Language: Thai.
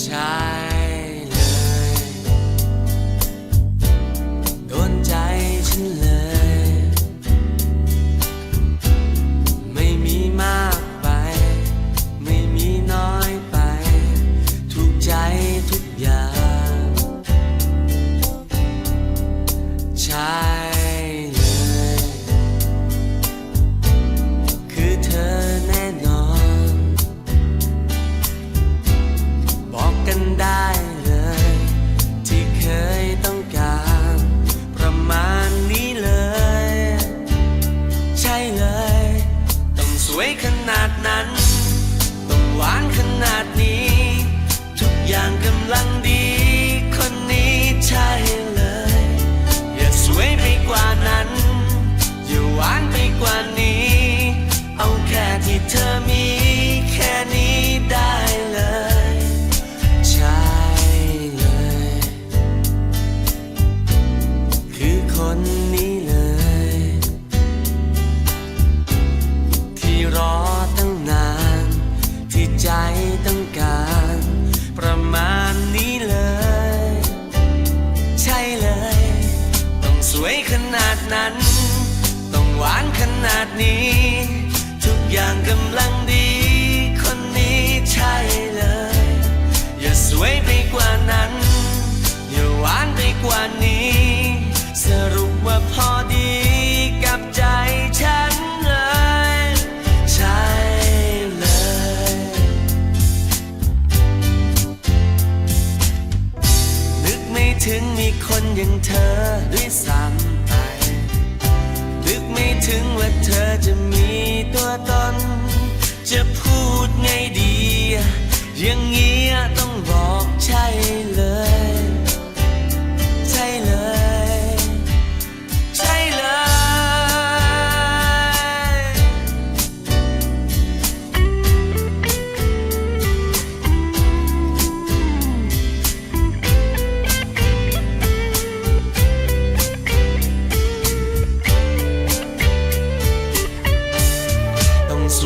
ใหวานขนาดนี้ ทุกอย่างกำลังดี คนนี้ใช่เลย อย่าสวยไปกว่านั้น อย่าหวานไปกว่านี้ สรุปว่าพอดีกับใจฉันเลย ใช่เลย นึกไม่ถึงมีคนอย่างเธอด้วยซ้ำ ถึงว่าเธอจะมีตัวตน จะพูดไงดี อย่างเงี้ย